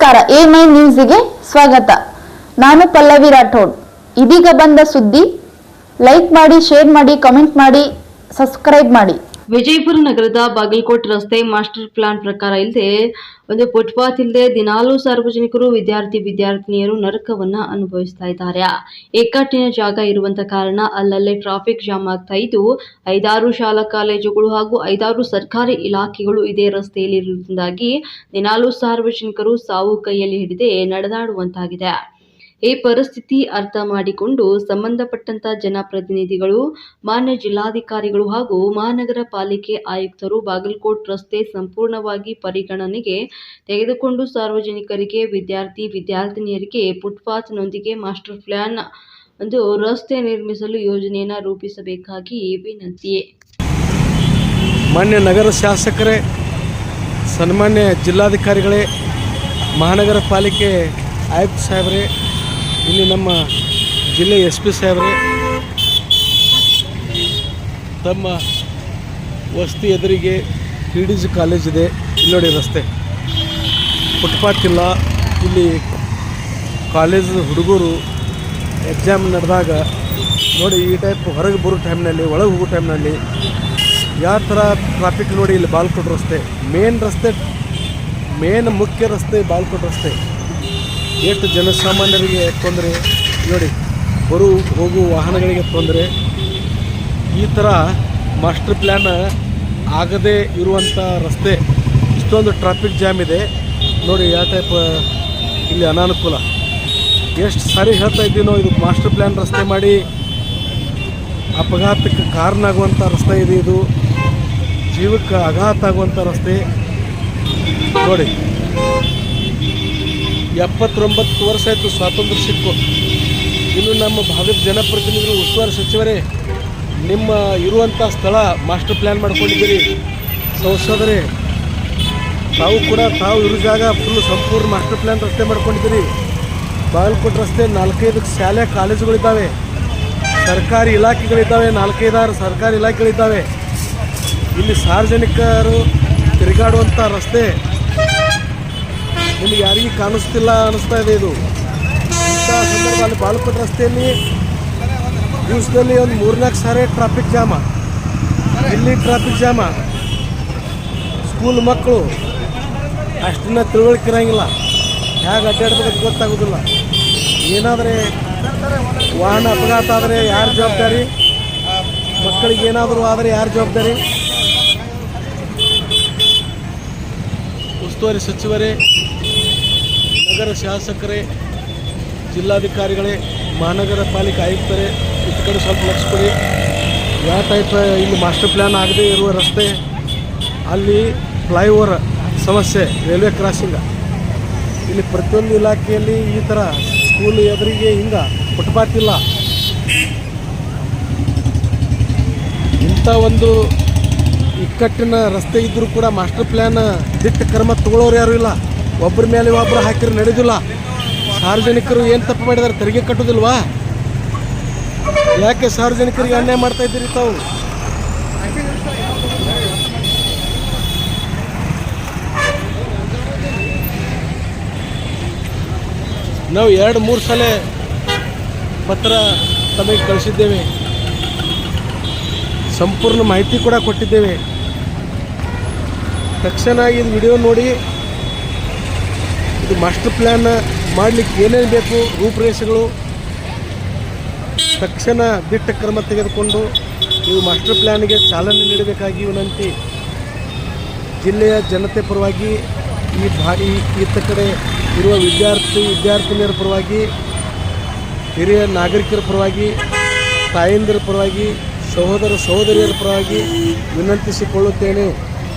ನಮಸ್ಕಾರ. ಎ ಮೈ ನ್ಯೂಸ್ಗೆ ಸ್ವಾಗತ. ನಾನು ಪಲ್ಲವಿ ರಾಠೋಡ್. ಇದೀಗ ಬಂದ ಸುದ್ದಿ ಲೈಕ್ ಮಾಡಿ ಶೇರ್ ಮಾಡಿ ಕಮೆಂಟ್ ಮಾಡಿ ಸಬ್ಸ್ಕ್ರೈಬ್ ಮಾಡಿ. ವಿಜಯಪುರ ನಗರದ ಬಾಗಲಕೋಟ್ ರಸ್ತೆ ಮಾಸ್ಟರ್ ಪ್ಲಾನ್ ಪ್ರಕಾರ ಇಲ್ಲದೆ ಒಂದು ಫುಟ್ಪಾತ್ ಇಲ್ಲದೆ ದಿನಾಲೂ ಸಾರ್ವಜನಿಕರು, ವಿದ್ಯಾರ್ಥಿ ವಿದ್ಯಾರ್ಥಿನಿಯರು ನರಕವನ್ನ ಅನುಭವಿಸ್ತಾ ಇದ್ದಾರೆ. ಏಕಟ್ಟಿನ ಜಾಗ ಇರುವಂತ ಕಾರಣ ಅಲ್ಲಲ್ಲೇ ಟ್ರಾಫಿಕ್ ಜಾಮ್ ಆಗ್ತಾ ಇದ್ದು, ಐದಾರು ಶಾಲಾ ಕಾಲೇಜುಗಳು ಹಾಗೂ ಐದಾರು ಸರ್ಕಾರಿ ಇಲಾಖೆಗಳು ಇದೇ ರಸ್ತೆಯಲ್ಲಿ ಇರುವುದರಿಂದಾಗಿ ದಿನಾಲೂ ಸಾರ್ವಜನಿಕರು ಸಾವು ಕೈಯಲ್ಲಿ ಹಿಡಿದೇ ನಡೆದಾಡುವಂತಾಗಿದೆ. ಈ ಪರಿಸ್ಥಿತಿ ಅರ್ಥ ಮಾಡಿಕೊಂಡು ಸಂಬಂಧಪಟ್ಟಂತ ಜನಪ್ರತಿನಿಧಿಗಳು, ಮಾನ್ಯ ಜಿಲ್ಲಾಧಿಕಾರಿಗಳು ಹಾಗೂ ಮಹಾನಗರ ಪಾಲಿಕೆ ಆಯುಕ್ತರು ಬಾಗಲಕೋಟ್ ರಸ್ತೆ ಸಂಪೂರ್ಣವಾಗಿ ಪರಿಗಣನೆಗೆ ತೆಗೆದುಕೊಂಡು ಸಾರ್ವಜನಿಕರಿಗೆ, ವಿದ್ಯಾರ್ಥಿ ವಿದ್ಯಾರ್ಥಿನಿಯರಿಗೆ ಫುಟ್ಪಾತ್ನೊಂದಿಗೆ ಮಾಸ್ಟರ್ ಪ್ಲಾನ್ ಒಂದು ರಸ್ತೆ ನಿರ್ಮಿಸಲು ಯೋಜನೆಯನ್ನು ರೂಪಿಸಬೇಕಾಗಿ ವಿನಂತಿಯೇ ಮಾನ್ಯ ನಗರ ಶಾಸಕರೇ, ಸನ್ಮಾನ್ಯ ಜಿಲ್ಲಾಧಿಕಾರಿಗಳೇ, ಮಹಾನಗರ ಪಾಲಿಕೆ ಆಯುಕ್ತ ಸಾಹೇಬರೇ ಇಲ್ಲಿ ನಮ್ಮ ಜಿಲ್ಲೆ ಎಸ್ ಪಿ ಸಾಹೇಬರೇ, ತಮ್ಮ ವಸತಿ ಎದುರಿಗೆ ಪಿ ಡಿ ಜಿ ಕಾಲೇಜ್ ಇದೆ. ಇಲ್ಲಿ ನೋಡಿ ರಸ್ತೆ. ಫುಟ್ಪಾತ್ ಇಲ್ಲ. ಇಲ್ಲಿ ಕಾಲೇಜ್ ಹುಡುಗರು ಎಕ್ಸಾಮ್ ನಡೆದಾಗ ನೋಡಿ ಈ ಟೈಪ್ ಹೊರಗೆ ಬರೋ ಟೈಮ್ನಲ್ಲಿ ಒಳಗೆ ಹೋಗೋ ಟೈಮ್ನಲ್ಲಿ ಯಾವ ಥರ ಟ್ರಾಫಿಕ್ ನೋಡಿ ಇಲ್ಲಿ ಬಾಲ್ಕೋಟ್ ರಸ್ತೆ. ಮೇನ್ ರಸ್ತೆ ಮೇನ್ ಮುಖ್ಯ ರಸ್ತೆ ಬಾಲ್ಕೋಟ್ ರಸ್ತೆ. ಎಷ್ಟು ಜನಸಾಮಾನ್ಯರಿಗೆ ತೊಂದರೆ? ನೋಡಿ, ಬರು, ಹೋಗು, ವಾಹನಗಳಿಗೆ ತೊಂದರೆ. ಈ ಥರ ಮಾಸ್ಟರ್ ಪ್ಲ್ಯಾನ್ ಆಗದೇ ಇರುವಂಥ ರಸ್ತೆ, ಇಷ್ಟೊಂದು ಟ್ರಾಫಿಕ್ ಜಾಮ್ ಇದೆ. ನೋಡಿ, ಯಾವ ಟೈಪ್ ಇಲ್ಲಿ ಅನಾನುಕೂಲ. ಎಷ್ಟು ಸಾರಿ ಹೇಳ್ತಾ ಇದ್ದೀನೋ, ಇದು ಮಾಸ್ಟರ್ ಪ್ಲ್ಯಾನ್ ರಸ್ತೆ ಮಾಡಿ ಅಪಘಾತಕ್ಕೆ ಕಾರಣ ಆಗುವಂಥ ರಸ್ತೆ ಇದೆ ಇದು. ಜೀವಕ್ಕೆ ಆಘಾತ ಆಗುವಂಥ ರಸ್ತೆ. ನೋಡಿ ಎಪ್ಪತ್ತೊಂಬತ್ತು ವರ್ಷ ಆಯಿತು ಸ್ವಾತಂತ್ರ್ಯ ಸಿಕ್ಕು. ಇನ್ನು ನಮ್ಮ ಭಾಗದ ಜನಪ್ರತಿನಿಧಿಗಳು, ಉಸ್ತುವಾರಿ ಸಚಿವರೇ, ನಿಮ್ಮ ಇರುವಂಥ ಸ್ಥಳ ಮಾಸ್ಟರ್ ಪ್ಲ್ಯಾನ್ ಮಾಡ್ಕೊಂಡಿದ್ದೀರಿ. ಸಂಸದರೇ ತಾವು ಕೂಡ ತಾವು ಇರೋ ಜಾಗ ಫುಲ್ ಸಂಪೂರ್ಣ ಮಾಸ್ಟರ್ ಪ್ಲ್ಯಾನ್ ರಸ್ತೆ ಮಾಡ್ಕೊಂಡಿದ್ದೀರಿ. ಬಾಗಲಕೋಟೆ ರಸ್ತೆ ನಾಲ್ಕೈದು ಶಾಲೆ, ಕಾಲೇಜುಗಳಿದ್ದಾವೆ. ಸರ್ಕಾರಿ ಇಲಾಖೆಗಳಿದ್ದಾವೆ, ನಾಲ್ಕೈದಾರು ಸರ್ಕಾರಿ ಇಲಾಖೆಗಳಿದ್ದಾವೆ. ಇಲ್ಲಿ ಸಾರ್ವಜನಿಕರು ತಿರುಗಾಡುವಂಥ ರಸ್ತೆ ನಿಮಗೆ ಯಾರಿಗೂ ಕಾಣಿಸ್ತಿಲ್ಲ ಅನ್ನಿಸ್ತಾ ಇದೆ ಇದು. ಇಂಥ ಸಂದರ್ಭ ಅಲ್ಲಿ ಬಾಲಕೋಟೆ ರಸ್ತೆಯಲ್ಲಿ ದಿವಸದಲ್ಲಿ ಒಂದು ಮೂರ್ನಾಲ್ಕು ಸಾರಿ ಟ್ರಾಫಿಕ್ ಜಾಮ ಇಲ್ಲಿ ಟ್ರಾಫಿಕ್ ಜಾಮ ಸ್ಕೂಲ್ ಮಕ್ಕಳು ಅಷ್ಟನ್ನ ತಿಳುವಳಿಕೆ ಇರೋಂಗಿಲ್ಲ ಹೇಗೆ ಅಡ್ಡಾಡ್ಬೇಕು ಗೊತ್ತಾಗೋದಿಲ್ಲ. ಏನಾದರೆ ವಾಹನ ಅಪಘಾತ ಆದರೆ ಯಾರು ಜವಾಬ್ದಾರಿ? ಮಕ್ಕಳಿಗೆ ಏನಾದರೂ ಆದರೆ ಯಾರು ಜವಾಬ್ದಾರಿ? ಉಸ್ತುವಾರಿ ಸಚಿವರೇ ನಗರ ಶಾಸಕರೇ, ಜಿಲ್ಲಾಧಿಕಾರಿಗಳೇ, ಮಹಾನಗರ ಪಾಲಿಕೆ ಆಯುಕ್ತರೇ, ಇತ್ತ ಕಡೆ ಸ್ವಲ್ಪ ಲಕ್ಷ ಕೊಡಿ. ಯಾವ ಟೈಪ್ ಇಲ್ಲಿ ಮಾಸ್ಟರ್ ಪ್ಲ್ಯಾನ್ ಆಗದೇ ಇರುವ ರಸ್ತೆ, ಅಲ್ಲಿ ಫ್ಲೈಓವರ್ ಸಮಸ್ಯೆ, ರೈಲ್ವೆ ಕ್ರಾಸಿಂಗ. ಇಲ್ಲಿ ಪ್ರತಿಯೊಂದು ಇಲಾಖೆಯಲ್ಲಿ ಈ ಥರ ಸ್ಕೂಲ್ ಎದುರಿಗೆ ಹಿಂಗೆ ಫುಟ್ಪಾತ್ ಇಲ್ಲ. ಇಂಥ ಒಂದು ಇಕ್ಕಟ್ಟಿನ ರಸ್ತೆ ಇದ್ದರೂ ಕೂಡ ಮಾಸ್ಟರ್ ಪ್ಲ್ಯಾನ್ ದಿಟ್ಟ ಕ್ರಮ ತಗೊಳ್ಳೋರು ಯಾರು ಇಲ್ಲ. ಒಬ್ಬರ ಮೇಲೆ ಒಬ್ಬರು ಹಾಕಿದ್ರೆ ನಡೆದಿಲ್ಲ. ಸಾರ್ವಜನಿಕರು ಏನು ತಪ್ಪು ಮಾಡಿದಾರೆ ತೆರಿಗೆ ಕಟ್ಟೋದಿಲ್ವಾ? ಯಾಕೆ ಸಾರ್ವಜನಿಕರಿಗೆ ಅನ್ಯಾಯ ಮಾಡ್ತಾ ಇದ್ದೀರಿ ತಾವು? ನಾವು ಎರಡು, ಮೂರು ಸಲ ಪತ್ರ ತಮಗೆ ಕಳಿಸಿದ್ದೇವೆ. ಸಂಪೂರ್ಣ ಮಾಹಿತಿ ಕೂಡ ಕೊಟ್ಟಿದ್ದೇವೆ. ತಕ್ಷಣ ಇದು ವಿಡಿಯೋ ನೋಡಿ ಇದು ಮಾಸ್ಟರ್ ಪ್ಲ್ಯಾನ್ ಮಾಡಲಿಕ್ಕೆ ಏನೇನು ಬೇಕು, ರೂಪುರೇಷೆಗಳು, ತಕ್ಷಣ ದಿಟ್ಟ ಕ್ರಮ ತೆಗೆದುಕೊಂಡು ಈ ಮಾಸ್ಟರ್ ಪ್ಲ್ಯಾನ್ಗೆ ಚಾಲನೆ ನೀಡಬೇಕಾಗಿ ವಿನಂತಿ. ಜಿಲ್ಲೆಯ ಜನತೆ ಪರವಾಗಿ ಈ ಭಾ ಈತ ಕಡೆ ಇರುವ ವಿದ್ಯಾರ್ಥಿ, ವಿದ್ಯಾರ್ಥಿನಿಯರ ಪರವಾಗಿ, ಹಿರಿಯ ನಾಗರಿಕರ ಪರವಾಗಿ, ತಾಯಂದಿರ ಪರವಾಗಿ, ಸಹೋದರ, ಸಹೋದರಿಯರ ಪರವಾಗಿ ವಿನಂತಿಸಿಕೊಳ್ಳುತ್ತೇನೆ.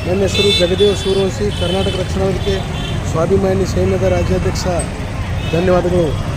ನನ್ನ ಹೆಸರು ಜಗದೇವ ಸೂರವಂಶಿ ಕರ್ನಾಟಕ ರಕ್ಷಣಾ ವೇದಿಕೆ. સ્વાભિમાની શ્રીનગર રાજ્યાધ્યક્ષ ધન્યવાદಗಳು